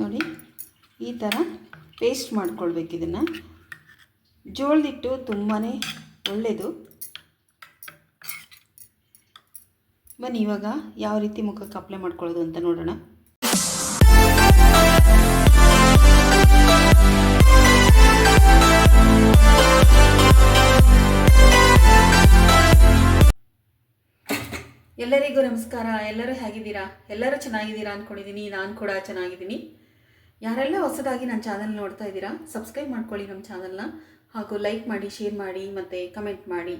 ನೋಡಿ, ಈ ಥರ ಪೇಸ್ಟ್ ಮಾಡ್ಕೊಳ್ಬೇಕು ಇದನ್ನು. ಜೋಳದಿಟ್ಟು ತುಂಬಾ ಒಳ್ಳೆಯದು ಬನ್ನಿ, ಇವಾಗ ಯಾವ ರೀತಿ ಮುಖಕ್ಕೆ ಅಪ್ಲೈ ಮಾಡ್ಕೊಳ್ಳೋದು ಅಂತ ನೋಡೋಣ. ಎಲ್ಲರಿಗೂ ನಮಸ್ಕಾರ. ಎಲ್ಲರೂ ಹೇಗಿದ್ದೀರಾ? ಎಲ್ಲರೂ ಚೆನ್ನಾಗಿದ್ದೀರಾ ಅಂದ್ಕೊಂಡಿದ್ದೀನಿ ನಾನು ಕೂಡ ಚೆನ್ನಾಗಿದ್ದೀನಿ. ಯಾರೆಲ್ಲ ಹೊಸದಾಗಿ ನನ್ನ ಚಾನಲ್ ನೋಡ್ತಾ ಇದ್ದೀರಾ ಸಬ್ಸ್ಕ್ರೈಬ್ ಮಾಡ್ಕೊಳ್ಳಿ ನಮ್ಮ ಚಾನಲ್ನ ಹಾಗೂ ಲೈಕ್ ಮಾಡಿ ಶೇರ್ ಮಾಡಿ, ಮತ್ತು ಕಮೆಂಟ್ ಮಾಡಿ.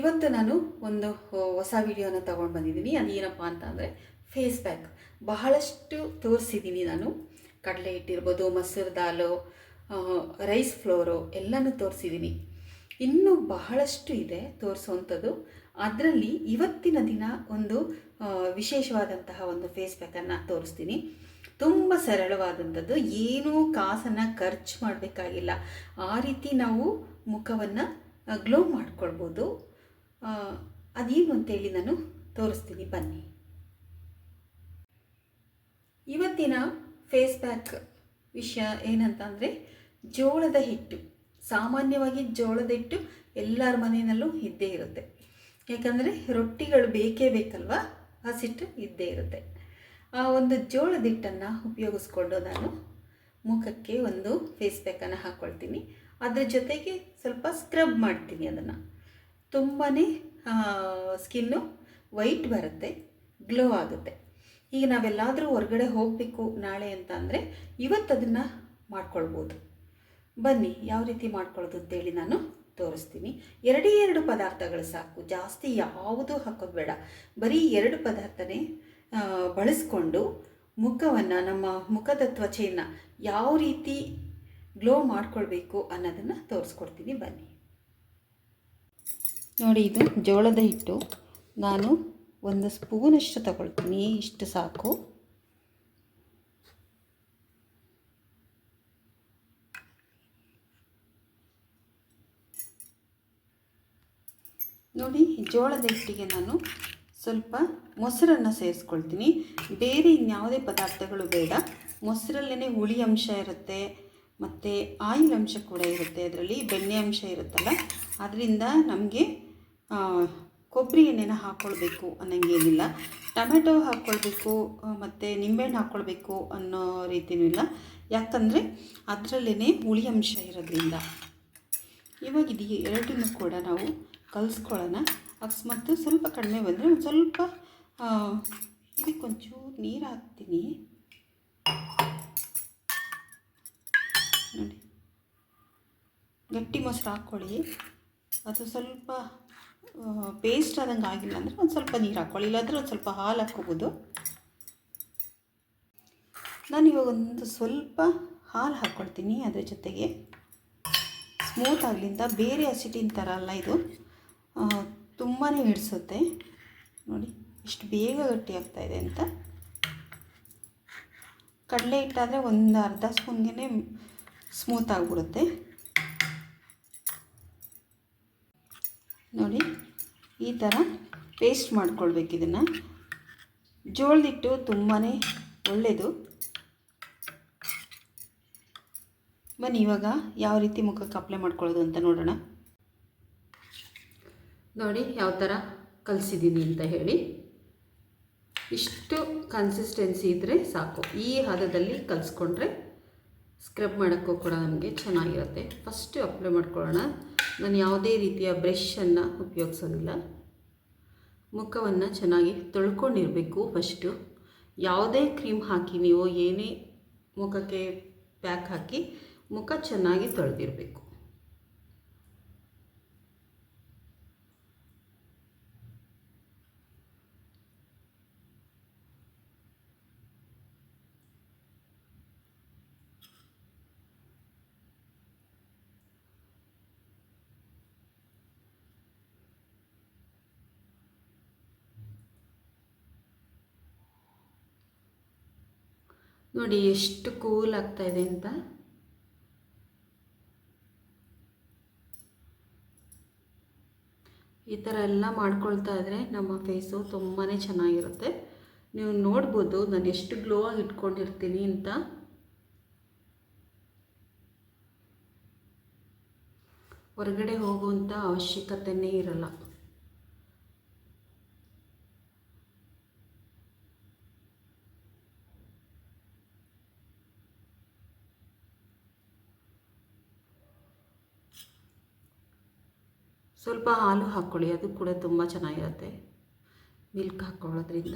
ಇವತ್ತು ನಾನು ಒಂದು ಹೊಸ ವಿಡಿಯೋನ ತೊಗೊಂಡು ಬಂದಿದ್ದೀನಿ. ಅದೇನಪ್ಪ ಅಂತ ಅಂದರೆ ಫೇಸ್ ಪ್ಯಾಕ್ ಬಹಳಷ್ಟು ತೋರಿಸಿದ್ದೀನಿ ನಾನು. ಕಡಲೆ ಹಿಟ್ಟಿರ್ಬೋದು, ಮೊಸರು ದಾಲು ರೈಸ್ ಫ್ಲೋರು ಎಲ್ಲನೂ ತೋರಿಸಿದ್ದೀನಿ. ಇನ್ನೂ ಬಹಳಷ್ಟು ಇದೆ ತೋರಿಸುವಂಥದ್ದು ಅದರಲ್ಲಿ ಇವತ್ತಿನ ದಿನ ಒಂದು ವಿಶೇಷವಾದಂತಹ ಒಂದು ಫೇಸ್ ಪ್ಯಾಕನ್ನು ತೋರಿಸ್ತೀನಿ. ತುಂಬ ಸರಳವಾದಂಥದ್ದು. ಏನೂ ಕಾಸನ್ನು ಖರ್ಚು ಮಾಡಬೇಕಾಗಿಲ್ಲ. ಆ ರೀತಿ ನಾವು ಮುಖವನ್ನು ಗ್ಲೋ ಮಾಡ್ಕೊಳ್ಬೋದು. ಅದೇನು ಅಂತೇಳಿ ನಾನು ತೋರಿಸ್ತೀನಿ. ಬನ್ನಿ. ಇವತ್ತಿನ ಫೇಸ್ ಪ್ಯಾಕ್ ವಿಷಯ ಏನಂತ ಅಂದರೆ ಜೋಳದ ಹಿಟ್ಟು. ಸಾಮಾನ್ಯವಾಗಿ ಜೋಳದ ಹಿಟ್ಟು ಎಲ್ಲರ ಮನೆಯಲ್ಲೂ ಇದ್ದೇ ಇರುತ್ತೆ. ಯಾಕಂದರೆ ರೊಟ್ಟಿಗಳು ಬೇಕೇ ಬೇಕಲ್ವಾ? ಹಸಿಟ್ಟು ಇದ್ದೇ ಇರುತ್ತೆ. ಆ ಒಂದು ಜೋಳದ ಹಿಟ್ಟನ್ನು ಉಪಯೋಗಿಸ್ಕೊಂಡು ನಾನು ಮುಖಕ್ಕೆ ಒಂದು ಫೇಸ್ ಪ್ಯಾಕನ್ನು ಹಾಕ್ಕೊಳ್ತೀನಿ ಅದರ ಜೊತೆಗೆ ಸ್ವಲ್ಪ ಸ್ಕ್ರಬ್ ಮಾಡ್ತೀನಿ ಅದನ್ನು. ತುಂಬಾ ಸ್ಕಿನ್ನು ವೈಟ್ ಬರುತ್ತೆ ಗ್ಲೋ ಆಗುತ್ತೆ. ಈಗ ನಾವೆಲ್ಲಾದರೂ ಹೊರಗಡೆ ಹೋಗಬೇಕು ನಾಳೆ ಅಂತ ಅಂದರೆ ಇವತ್ತು ಅದನ್ನು ಮಾಡ್ಕೊಳ್ಬೋದು. ಬನ್ನಿ, ಯಾವ ರೀತಿ ಮಾಡ್ಕೊಳ್ಳೋದು ಅಂತೇಳಿ ನಾನು ತೋರಿಸ್ತೀನಿ. ಎರಡೇ ಎರಡು ಪದಾರ್ಥಗಳು ಸಾಕು. ಜಾಸ್ತಿ ಯಾವುದೂ ಹಾಕೋದು ಬೇಡ. ಬರೀ ಎರಡು ಪದಾರ್ಥನೇ ಬಳಸ್ಕೊಂಡು ಮುಖವನ್ನು, ನಮ್ಮ ಮುಖದ ತ್ವಚೆಯನ್ನು ಯಾವ ರೀತಿ ಗ್ಲೋ ಮಾಡ್ಕೊಳ್ಬೇಕು ಅನ್ನೋದನ್ನು ತೋರಿಸ್ಕೊಡ್ತೀನಿ, ಬನ್ನಿ. ನೋಡಿ, ಇದು ಜೋಳದ ಹಿಟ್ಟು. ನಾನು ಒಂದು ಸ್ಪೂನಷ್ಟು ತಗೊಳ್ತೀನಿ, ಇಷ್ಟು ಸಾಕು. ನೋಡಿ ಜೋಳದ ಹಿಟ್ಟಿಗೆ ನಾನು ಸ್ವಲ್ಪ ಮೊಸರನ್ನು ಸೇರಿಸ್ಕೊಳ್ತೀನಿ. ಬೇರೆ ಇನ್ಯಾವುದೇ ಪದಾರ್ಥಗಳು ಬೇಡ. ಮೊಸರಲ್ಲೇ ಹುಳಿ ಅಂಶ ಇರುತ್ತೆ, ಮತ್ತು ಆಯಿಲ್ ಅಂಶ ಕೂಡ ಇರುತ್ತೆ. ಅದರಲ್ಲಿ ಬೆಣ್ಣೆ ಅಂಶ ಇರುತ್ತಲ್ಲ, ಅದರಿಂದ ನಮಗೆ ಕೊಬ್ಬರಿ ಎಣ್ಣೆನ ಹಾಕ್ಕೊಳ್ಬೇಕು ಅನ್ನಂಗೇನಿಲ್ಲ. ಟೊಮೆಟೊ ಹಾಕ್ಕೊಳ್ಬೇಕು ಮತ್ತು ನಿಂಬೆಹಣ್ಣು ಹಾಕ್ಕೊಳ್ಬೇಕು ಅನ್ನೋ ರೀತಿಯೂ ಇಲ್ಲ. ಯಾಕಂದರೆ ಅದರಲ್ಲೇ ಹುಳಿ ಅಂಶ ಇರೋದ್ರಿಂದ. ಇವಾಗ ಇದು ಎರಡನ್ನೂ ಕೂಡ ನಾವು ಕಲಿಸ್ಕೊಳ್ಳೋಣ. ಅಕಸ್ಮಾತ್ ಸ್ವಲ್ಪ ಕಡಿಮೆ ಬಂದರೆ ಒಂದು ಸ್ವಲ್ಪ ಇದಕ್ಕೆ ಇದಕ್ಕೊಂಚೂರು ನೀರು ಹಾಕ್ತೀನಿ. ನೋಡಿ. ಗಟ್ಟಿ ಮೊಸರು ಹಾಕ್ಕೊಳ್ಳಿ ಅದು ಸ್ವಲ್ಪ ಪೇಸ್ಟ್ ಆದಂಗೆ ಆಗಿಲ್ಲ ಅಂದರೆ ಒಂದು ಸ್ವಲ್ಪ ನೀರು ಹಾಕ್ಕೊಳ್ಳಿ ಇಲ್ಲಾಂದರೆ ಒಂದು ಸ್ವಲ್ಪ ಹಾಲು ಹಾಕ್ಕೋಬೋದು. ನಾನು ಇವಾಗ ಒಂದು ಸ್ವಲ್ಪ ಹಾಲು ಹಾಕ್ಕೊಳ್ತೀನಿ ಅದರ ಜೊತೆಗೆ. ಸ್ಮೂತ್ ಆಗಲಿಂದ ಬೇರೆ ಹಸಿಟ್ಟಿನ ಥರ ಅಲ್ಲ ಇದು. ತುಂಬಾ ಹಿಡಿಸುತ್ತೆ. ನೋಡಿ, ಇಷ್ಟು ಬೇಗ ಗಟ್ಟಿ ಆಗ್ತಾ ಇದೆ ಅಂತ. ಕಡಲೆ ಹಿಟ್ಟಾದರೆ ಒಂದು ಅರ್ಧ ಸ್ಪೂನ್ಗೆ ಸ್ಮೂತ್ ಆಗಿಬಿಡುತ್ತೆ. ನೋಡಿ, ಈ ಥರ ಪೇಸ್ಟ್ ಮಾಡ್ಕೊಳ್ಬೇಕು ಇದನ್ನು. ಜೋಳದಿಟ್ಟು ತುಂಬಾ ಒಳ್ಳೆಯದು ಬನ್ನಿ, ಇವಾಗ ಯಾವ ರೀತಿ ಮುಖಕ್ಕೆ ಅಪ್ಲೈ ಮಾಡ್ಕೊಳ್ಳೋದು ಅಂತ ನೋಡೋಣ. ನೋಡಿ ಯಾವ ಥರ ಕಲಿಸಿದ್ದೀನಿ ಅಂತ ಹೇಳಿ. ಇಷ್ಟು ಕನ್ಸಿಸ್ಟೆನ್ಸಿ ಇದ್ದರೆ ಸಾಕು. ಈ ಹದದಲ್ಲಿ ಕಲಿಸ್ಕೊಂಡ್ರೆ ಸ್ಕ್ರಬ್ ಮಾಡೋಕ್ಕೂ ಕೂಡ ನಮಗೆ ಚೆನ್ನಾಗಿರುತ್ತೆ. ಫಸ್ಟು ಅಪ್ಲೈ ಮಾಡ್ಕೊಳ್ಳೋಣ. ನಾನು ಯಾವುದೇ ರೀತಿಯ ಬ್ರಷನ್ನು ಉಪಯೋಗಿಸೋದಿಲ್ಲ. ಮುಖವನ್ನು ಚೆನ್ನಾಗಿ ತೊಳ್ಕೊಂಡಿರಬೇಕು ಫಸ್ಟು ಯಾವುದೇ ಕ್ರೀಮ್ ಹಾಕಿ ನೀವು ಏನೇ ಮುಖಕ್ಕೆ ಪ್ಯಾಕ್ ಹಾಕಿ ಮುಖ ಚೆನ್ನಾಗಿ ತೊಳೆದಿರಬೇಕು. ನೋಡಿ ಎಷ್ಟು ಕೂಲ್ ಆಗ್ತಾ ಇದೆ ಅಂತ. ಈ ಥರ ಎಲ್ಲ ಮಾಡ್ಕೊಳ್ತಾ ಇದ್ರೆ ನಮ್ಮ ಫೇಸು ತುಂಬಾ ಚೆನ್ನಾಗಿರುತ್ತೆ. ನೀವು ನೋಡ್ಬೋದು ನಾನು ಎಷ್ಟು ಗ್ಲೋ ಆಗಿ ಇಟ್ಕೊಂಡಿರ್ತೀನಿ ಅಂತ. ಹೊರಗಡೆ ಹೋಗುವಂಥ ಅವಶ್ಯಕತೆಯೇ ಇರಲ್ಲ. ಸ್ವಲ್ಪ ಹಾಲು ಹಾಕ್ಕೊಳ್ಳಿ ಅದು ಕೂಡ ತುಂಬ ಚೆನ್ನಾಗಿರುತ್ತೆ. ಮಿಲ್ಕ್ ಹಾಕ್ಕೊಳ್ಳೋದ್ರಿಂದ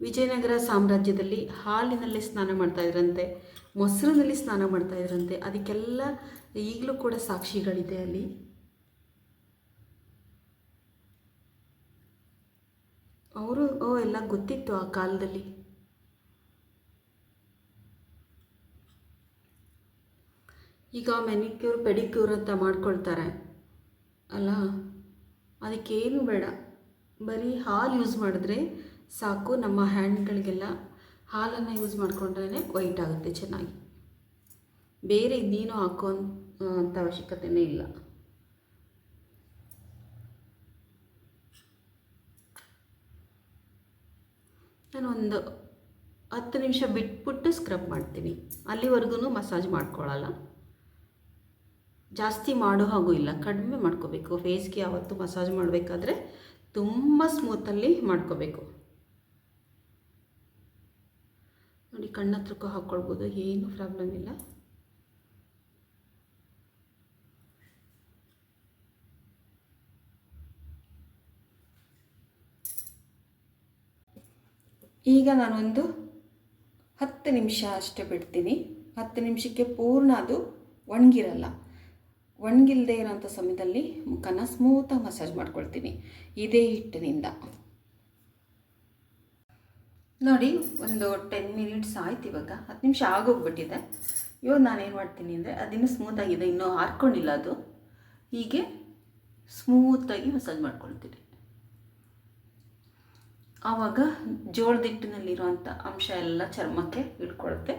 ವಿಜಯನಗರ ಸಾಮ್ರಾಜ್ಯದಲ್ಲಿ ಹಾಲಿನಲ್ಲಿ ಸ್ನಾನ ಮಾಡ್ತಾಯಿದ್ರಂತೆ ಮೊಸರಿನಲ್ಲಿ ಸ್ನಾನ ಮಾಡ್ತಾಯಿದ್ರಂತೆ ಅದಕ್ಕೆಲ್ಲ ಈಗಲೂ ಕೂಡ ಸಾಕ್ಷಿಗಳಿದೆ ಅಲ್ಲಿ. ಅವರು, ಓ, ಎಲ್ಲ ಗೊತ್ತಿತ್ತು ಆ ಕಾಲದಲ್ಲಿ. ಈಗ ಮೆನಿಕ್ಯೂರ್ ಪೆಡಿಕ್ಯೂರ್ ಅಂತ ಮಾಡ್ಕೊಳ್ತಾರೆ. ಅಲ್ಲ? ಅದಕ್ಕೇನು ಬೇಡ. ಬರೀ ಹಾಲು ಯೂಸ್ ಮಾಡಿದ್ರೆ ಸಾಕು. ನಮ್ಮ ಹ್ಯಾಂಡ್ಗಳಿಗೆಲ್ಲ ಹಾಲನ್ನು ಯೂಸ್ ಮಾಡಿಕೊಂಡ್ರೇ ವೈಟ್ ಆಗುತ್ತೆ ಚೆನ್ನಾಗಿ. ಬೇರೆ ಇನ್ನೇನು ಹಾಕೋ ಅಂತ ಅವಶ್ಯಕತೆಯೇ ಇಲ್ಲ. ನಾನು ಒಂದು ಹತ್ತು ನಿಮಿಷ ಬಿಟ್ಬಿಟ್ಟು ಸ್ಕ್ರಬ್ ಮಾಡ್ತೀನಿ. ಅಲ್ಲಿವರೆಗೂ ಮಸಾಜ್ ಮಾಡ್ಕೊಳ್ಳಲ್ಲ ಜಾಸ್ತಿ ಮಾಡೋ ಹಾಗೂ ಇಲ್ಲ, ಕಡಿಮೆ ಮಾಡ್ಕೋಬೇಕು. ಫೇಸ್ಗೆ ಯಾವತ್ತು ಮಸಾಜ್ ಮಾಡಬೇಕಾದ್ರೆ ತುಂಬ ಸ್ಮೂತಲ್ಲಿ ಮಾಡ್ಕೋಬೇಕು. ನೋಡಿ ಕಣ್ಣತ್ರಕ್ಕೂ ಹಾಕ್ಕೊಳ್ಬೋದು ಏನು ಪ್ರಾಬ್ಲಮ್ ಇಲ್ಲ. ಈಗ ನಾನೊಂದು ಹತ್ತು ನಿಮಿಷ ಅಷ್ಟೇ ಬಿಡ್ತೀನಿ. ಹತ್ತು ನಿಮಿಷಕ್ಕೆ ಪೂರ್ಣ ಅದು ಒಣಗಿರಲ್ಲ. ಒಣಗಿಲ್ಲದೆ ಇರೋಂಥ ಸಮಯದಲ್ಲಿ ಮುಖನ ಸ್ಮೂತಾಗಿ ಮಸಾಜ್ ಮಾಡ್ಕೊಳ್ತೀನಿ. ಇದೇ ಹಿಟ್ಟಿನಿಂದ. ನೋಡಿ, ಒಂದು ಟೆನ್ ಮಿನಿಟ್ಸ್ ಆಯ್ತು ಇವಾಗ. ಹತ್ತು ನಿಮಿಷ ಆಗೋಗ್ಬಿಟ್ಟಿದೆ. ಇವಾಗ ನಾನೇನು ಮಾಡ್ತೀನಿ ಅಂದರೆ ಅದಿನ್ನೂ ಸ್ಮೂತಾಗಿದೆ ಇನ್ನೂ ಹಾರ್ಕೊಂಡಿಲ್ಲ ಅದು. ಹೀಗೆ ಸ್ಮೂತಾಗಿ ಮಸಾಜ್ ಮಾಡ್ಕೊಳ್ತೀನಿ. ಆವಾಗ ಜೋಳದ ಹಿಟ್ಟಿನಲ್ಲಿರುವಂಥ ಅಂಶ ಎಲ್ಲ ಚರ್ಮಕ್ಕೆ ಇಟ್ಕೊಳುತ್ತೆ.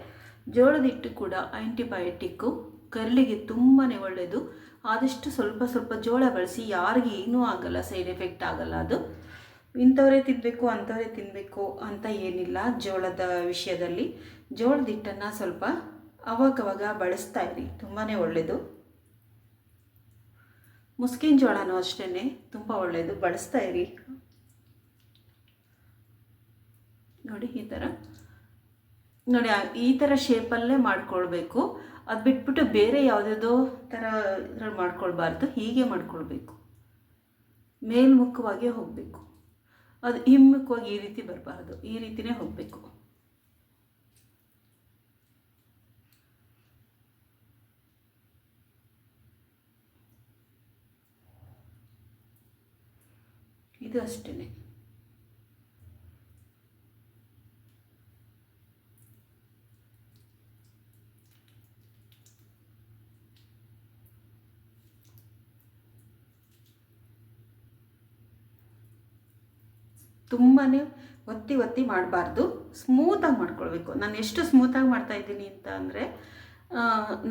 ಜೋಳದ ಹಿಟ್ಟು ಕೂಡ ಆಂಟಿಬಯೋಟಿಕ್ಕು ಕರಳಿಗೆ ತುಂಬಾ ಒಳ್ಳೆಯದು ಆದಷ್ಟು ಸ್ವಲ್ಪ ಸ್ವಲ್ಪ ಜೋಳ ಬಳಸಿ ಯಾರಿಗೆ ಏನೂ ಆಗಲ್ಲ ಸೈಡ್ ಎಫೆಕ್ಟ್ ಆಗಲ್ಲ ಅದು. ಇಂಥವರೇ ತಿನ್ನಬೇಕು ಅಂಥವರೇ ತಿನ್ನಬೇಕು ಅಂತ ಏನಿಲ್ಲ ಜೋಳದ ವಿಷಯದಲ್ಲಿ. ಜೋಳದ ಹಿಟ್ಟನ್ನು ಸ್ವಲ್ಪ ಅವಾಗವಾಗ ಬಳಸ್ತಾ ಇರಿ ತುಂಬಾ ಒಳ್ಳೆಯದು ಮುಸ್ಕಿನ ಜೋಳನೂ ಅಷ್ಟೇ ತುಂಬ ಒಳ್ಳೆಯದು ಬಳಸ್ತಾ ಇರಿ. ನೋಡಿ ಈ ಥರ. ನೋಡಿ ಈ ಥರ ಶೇಪಲ್ಲೇ ಮಾಡ್ಕೊಳ್ಬೇಕು. ಅದು ಬಿಟ್ಬಿಟ್ಟು ಬೇರೆ ಯಾವುದ್ಯಾವುದೋ ಥರ ಇದ್ರಲ್ಲಿ ಮಾಡ್ಕೊಳ್ಬಾರ್ದು, ಹೀಗೆ ಮಾಡ್ಕೊಳ್ಬೇಕು. ಮೇಲ್ಮುಖವಾಗಿ ಹೋಗಬೇಕು. ಅದು ಹಿಮ್ಮುಖವಾಗಿ ಈ ರೀತಿ ಬರಬಾರ್ದು, ಈ ರೀತಿನೇ ಹೋಗಬೇಕು. ಇದು ಅಷ್ಟೇ ತುಂಬಾ ಒತ್ತಿ ಒತ್ತಿ ಮಾಡಬಾರ್ದು. ಸ್ಮೂತಾಗಿ ಮಾಡ್ಕೊಳ್ಬೇಕು. ನಾನು ಎಷ್ಟು ಸ್ಮೂತಾಗಿ ಮಾಡ್ತಾ ಇದ್ದೀನಿ ಅಂತ ಅಂದರೆ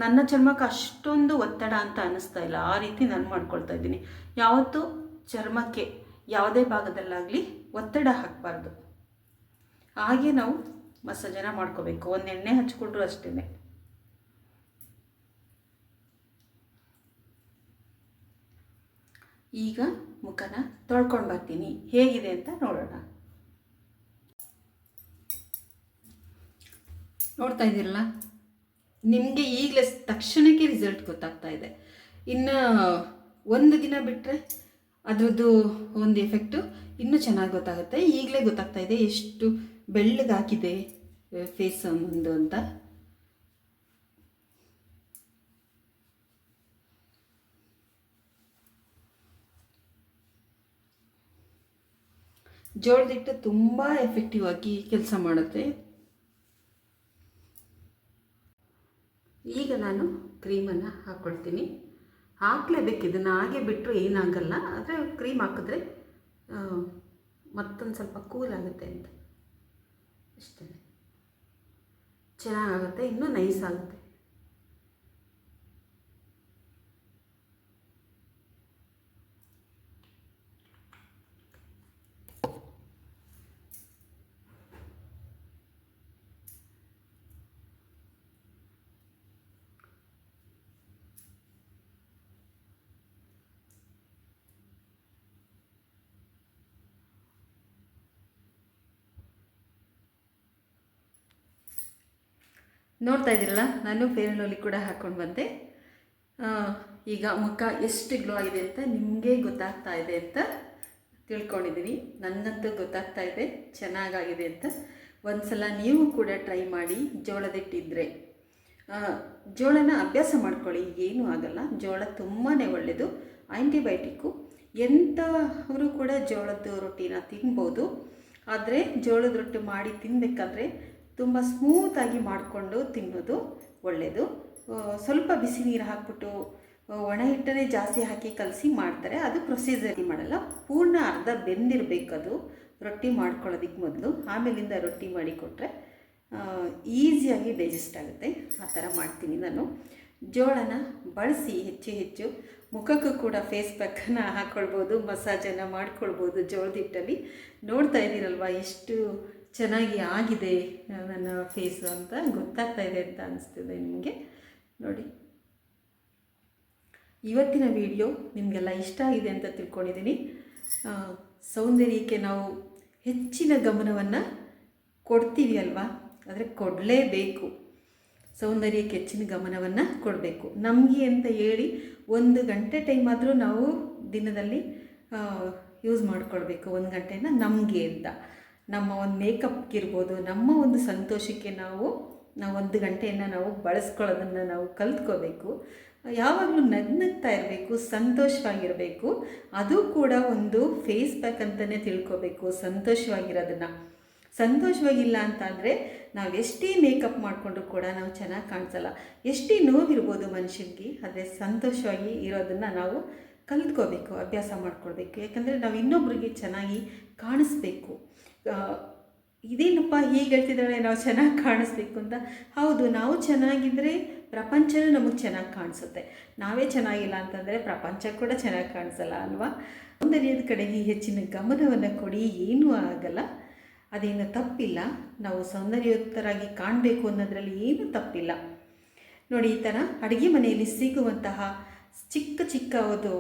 ನನ್ನ ಚರ್ಮಕ್ಕೆ ಅಷ್ಟೊಂದು ಒತ್ತಡ ಅಂತ ಅನ್ನಿಸ್ತಾ ಇಲ್ಲ. ಆ ರೀತಿ ನಾನು ಮಾಡ್ಕೊಳ್ತಾ ಇದ್ದೀನಿ. ಯಾವತ್ತೂ ಚರ್ಮಕ್ಕೆ ಯಾವುದೇ ಭಾಗದಲ್ಲಾಗಲಿ ಒತ್ತಡ ಹಾಕಬಾರ್ದು. ಹಾಗೆ ನಾವು ಮಸಾಜನ ಮಾಡ್ಕೋಬೇಕು. ಒಂದು ಎಣ್ಣೆ ಹಚ್ಕೊಂಡ್ರು ಅಷ್ಟೇ ಈಗ ಮುಖನ ತೊಳ್ಕೊಂಡು ಬರ್ತೀನಿ. ಹೇಗಿದೆ ಅಂತ ನೋಡೋಣ. ನೋಡ್ತಾ ಇದ್ದೀರಲ್ಲ? ನಿಮಗೆ ಈಗಲೇ ತಕ್ಷಣಕ್ಕೆ ರಿಸಲ್ಟ್ ಗೊತ್ತಾಗ್ತಾ ಇದೆ. ಇನ್ನು ಒಂದು ದಿನ ಬಿಟ್ಟರೆ ಅದರದ್ದು ಒಂದು ಎಫೆಕ್ಟು ಇನ್ನೂ ಚೆನ್ನಾಗಿ ಗೊತ್ತಾಗುತ್ತೆ. ಈಗಲೇ ಗೊತ್ತಾಗ್ತಾ ಇದೆ ಎಷ್ಟು ಬೆಳ್ಳಗಾಕಿದೆ ಫೇಸ್ ಒಂದು ಅಂತ. ಜೋಳದ ಹಿಟ್ಟು ತುಂಬ ಎಫೆಕ್ಟಿವ್ ಆಗಿ ಕೆಲಸ ಮಾಡುತ್ತೆ. ಈಗ ನಾನು ಕ್ರೀಮನ್ನು ಹಾಕ್ಕೊಳ್ತೀನಿ ಹಾಕ್ಲೇಬೇಕು, ಇದನ್ನು ಹಾಗೆ ಬಿಟ್ಟರು ಏನಾಗಲ್ಲ. ಆದರೆ ಕ್ರೀಮ್ ಹಾಕಿದ್ರೆ ಮತ್ತೊಂದು ಸ್ವಲ್ಪ ಕೂಲ್ ಆಗುತ್ತೆ ಅಂತ. ಅಷ್ಟೇ. ಚೆನ್ನಾಗುತ್ತೆ ಇನ್ನೂ ನೈಸ್ ಆಗುತ್ತೆ. ನೋಡ್ತಾ ಇದ್ದೀರಲ್ಲ? ನಾನು ಫೇರ್ ಕೂಡ ಹಾಕ್ಕೊಂಡು ಬಂದೆ. ಈಗ ಮುಖ ಎಷ್ಟು ಗ್ಲೋ ಆಗಿದೆ ಅಂತ ನಿಮಗೆ ಗೊತ್ತಾಗ್ತಾ ಇದೆ ಅಂತ ತಿಳ್ಕೊಂಡಿದ್ದೀನಿ ನನ್ನಂತೂ ಗೊತ್ತಾಗ್ತಾ ಇದೆ ಚೆನ್ನಾಗಾಗಿದೆ ಅಂತ. ಒಂದ್ಸಲ ನೀವು ಕೂಡ ಟ್ರೈ ಮಾಡಿ ಜೋಳದಿಟ್ಟಿದ್ರೆ. ಆ, ಜೋಳನ ಅಭ್ಯಾಸ ಮಾಡ್ಕೊಳ್ಳಿ ಏನೂ ಆಗಲ್ಲ. ಜೋಳ ತುಂಬಾ ಒಳ್ಳೆಯದು ಆ್ಯಂಟಿಬಯೋಟಿಕ್ಕು ಎಂಥವರು ಕೂಡ ಜೋಳದ ರೊಟ್ಟಿನ ತಿನ್ಬೋದು. ಆದರೆ ಜೋಳದ ರೊಟ್ಟಿ ಮಾಡಿ ತಿನ್ನಬೇಕಾದ್ರೆ ತುಂಬ ಸ್ಮೂತಾಗಿ ಮಾಡಿಕೊಂಡು ತಿನ್ನೋದು ಒಳ್ಳೆಯದು ಸ್ವಲ್ಪ ಬಿಸಿ ನೀರು ಹಾಕ್ಬಿಟ್ಟು ಒಣ ಹಿಟ್ಟನ್ನೇ ಜಾಸ್ತಿ ಹಾಕಿ ಕಲಸಿ ಮಾಡ್ತಾರೆ. ಅದು ಪ್ರೊಸೀಜರ್ ಮಾಡಲ್ಲ. ಪೂರ್ಣ ಅರ್ಧ ಬೆಂದಿರಬೇಕು ಅದು ರೊಟ್ಟಿ ಮಾಡ್ಕೊಳ್ಳೋದಕ್ಕೆ ಮೊದಲು. ಆಮೇಲಿಂದ ರೊಟ್ಟಿ ಮಾಡಿ ಕೊಟ್ಟರೆ ಈಸಿಯಾಗಿ ಡೈಜೆಸ್ಟ್ ಆಗುತ್ತೆ. ಆ ಥರ ಮಾಡ್ತೀನಿ ನಾನು. ಜೋಳನ ಬಳಸಿ ಹೆಚ್ಚು ಹೆಚ್ಚು. ಮುಖಕ್ಕೂ ಕೂಡ ಫೇಸ್ ಪ್ಯಾಕನ್ನು ಹಾಕ್ಕೊಳ್ಬೋದು ಮಸಾಜನ್ನು ಮಾಡ್ಕೊಳ್ಬೋದು ಜೋಳದ ಹಿಟ್ಟಲ್ಲಿ. ನೋಡ್ತಾ ಇದ್ದೀರಲ್ವ ಎಷ್ಟು ಚೆನ್ನಾಗಿ ಆಗಿದೆ ನನ್ನ ಫೇಸು ಅಂತ ಗೊತ್ತಾಗ್ತಾ ಇದೆ ಅಂತ ಅನಿಸ್ತಿದೆ ನಿಮಗೆ. ನೋಡಿ. ಇವತ್ತಿನ ವಿಡಿಯೋ ನಿಮಗೆಲ್ಲ ಇಷ್ಟ ಆಗಿದೆ ಅಂತ ತಿಳ್ಕೊಂಡಿದ್ದೀನಿ. ಸೌಂದರ್ಯಕ್ಕೆ ನಾವು ಹೆಚ್ಚಿನ ಗಮನವನ್ನು ಕೊಡ್ತೀವಿ ಅಲ್ವಾ? ಆದರೆ ಕೊಡಲೇಬೇಕು. ಸೌಂದರ್ಯಕ್ಕೆ ಹೆಚ್ಚಿನ ಗಮನವನ್ನು ಕೊಡಬೇಕು. ನಮಗೆ ಅಂತ ಹೇಳಿ ಒಂದು ಗಂಟೆ ಟೈಮ್ ಆದರೂ ನಾವು ದಿನದಲ್ಲಿ ಯೂಸ್ ಮಾಡ್ಕೊಳ್ಬೇಕು. ಒಂದು ಗಂಟೆನ ನಮಗೆ ಅಂತ. ನಮ್ಮ ಒಂದು ಮೇಕಪ್ಗಿರ್ಬೋದು ನಮ್ಮ ಒಂದು ಸಂತೋಷಕ್ಕೆ ನಾವು ನಾವು ಒಂದು ಗಂಟೆಯನ್ನು ನಾವು ಬಳಸ್ಕೊಳ್ಳೋದನ್ನು ನಾವು ಕಲ್ತ್ಕೋಬೇಕು. ಯಾವಾಗಲೂ ನಗ್ನಗ್ತಾ ಇರಬೇಕು, ಸಂತೋಷವಾಗಿರಬೇಕು. ಅದು ಕೂಡ ಒಂದು ಫೇಸ್ ಪ್ಯಾಕ್ ಅಂತಲೇ ತಿಳ್ಕೊಬೇಕು, ಸಂತೋಷವಾಗಿರೋದನ್ನು. ಸಂತೋಷವಾಗಿಲ್ಲ ಅಂತಂದರೆ ನಾವು ಎಷ್ಟೇ ಮೇಕಪ್ ಮಾಡಿಕೊಂಡ್ರು ಕೂಡ ನಾವು ಚೆನ್ನಾಗಿ ಕಾಣಿಸಲ್ಲ. ಎಷ್ಟೇ ನೋವಿರ್ಬೋದು ಮನುಷ್ಯನಿಗೆ, ಆದರೆ ಸಂತೋಷವಾಗಿ ಇರೋದನ್ನು ನಾವು ಕಲಿತ್ಕೋಬೇಕು, ಅಭ್ಯಾಸ ಮಾಡ್ಕೊಳ್ಬೇಕು. ಯಾಕಂದರೆ ನಾವು ಇನ್ನೊಬ್ರಿಗೆ ಚೆನ್ನಾಗಿ ಕಾಣಿಸ್ಬೇಕು. ಇದೇನಪ್ಪ ಹೀಗೆ ಹೇಳ್ತಿದ್ದಾಳೆ? ನಾವು ಚೆನ್ನಾಗಿ ಕಾಣಿಸ್ಬೇಕು ಅಂತ. ಹೌದು, ನಾವು ಚೆನ್ನಾಗಿದ್ದರೆ ಪ್ರಪಂಚನೂ ನಮಗೆ ಚೆನ್ನಾಗಿ ಕಾಣಿಸುತ್ತೆ. ನಾವೇ ಚೆನ್ನಾಗಿಲ್ಲ ಅಂತಂದರೆ ಪ್ರಪಂಚ ಕೂಡ ಚೆನ್ನಾಗಿ ಕಾಣಿಸಲ್ಲ, ಅಲ್ವಾ? ಸೌಂದರ್ಯದ ಕಡೆಗೆ ಹೆಚ್ಚಿನ ಗಮನವನ್ನು ಕೊಡಿ, ಏನೂ ಆಗಲ್ಲ. ಅದೇನು ತಪ್ಪಿಲ್ಲ. ನಾವು ಸೌಂದರ್ಯಯುಕ್ತರಾಗಿ ಕಾಣಬೇಕು ಅನ್ನೋದರಲ್ಲಿ ಏನೂ ತಪ್ಪಿಲ್ಲ. ನೋಡಿ, ಈ ಥರ ಅಡುಗೆ ಮನೆಯಲ್ಲಿ ಸಿಗುವಂತಹ ಚಿಕ್ಕ ಚಿಕ್ಕ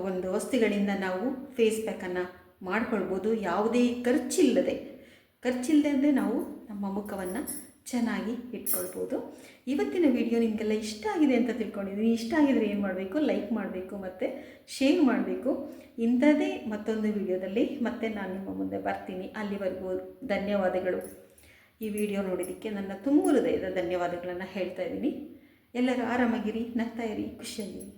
ಒಂದು ವಸ್ತುಗಳಿಂದ ನಾವು ಫೇಸ್ ಪ್ಯಾಕನ್ನು ಮಾಡ್ಕೊಳ್ಬೋದು. ಯಾವುದೇ ಖರ್ಚಿಲ್ಲದೆ. ಖರ್ಚಿಲ್ಲದೆ ನಾವು ನಮ್ಮ ಮುಖವನ್ನು ಚೆನ್ನಾಗಿ ಇಟ್ಕೊಳ್ಬೋದು. ಇವತ್ತಿನ ವಿಡಿಯೋ ನಿಮಗೆಲ್ಲ ಇಷ್ಟ ಆಗಿದೆ ಅಂತ ತಿಳ್ಕೊಂಡಿದ್ದೀನಿ ಇಷ್ಟ ಆಗಿದರೆ ಏನು ಮಾಡಬೇಕು? ಲೈಕ್ ಮಾಡಬೇಕು ಮತ್ತು ಶೇರ್ ಮಾಡಬೇಕು. ಇಂಥದ್ದೇ ಮತ್ತೊಂದು ವಿಡಿಯೋದಲ್ಲಿ ಮತ್ತೆ ನಾನು ನಿಮ್ಮ ಮುಂದೆ ಬರ್ತೀನಿ. ಅಲ್ಲಿವರೆಗೂ ಧನ್ಯವಾದಗಳು. ಈ ವಿಡಿಯೋ ನೋಡಿದ್ದಕ್ಕೆ ನನ್ನ ತುಂಬ ಹೃದಯದ ಧನ್ಯವಾದಗಳನ್ನು ಹೇಳ್ತಾ ಇದ್ದೀನಿ. ಎಲ್ಲರೂ ಆರಾಮಾಗಿರಿ, ನಗ್ತಾ ಇರಿ, ಖುಷಿಯಾಗಿರಿ.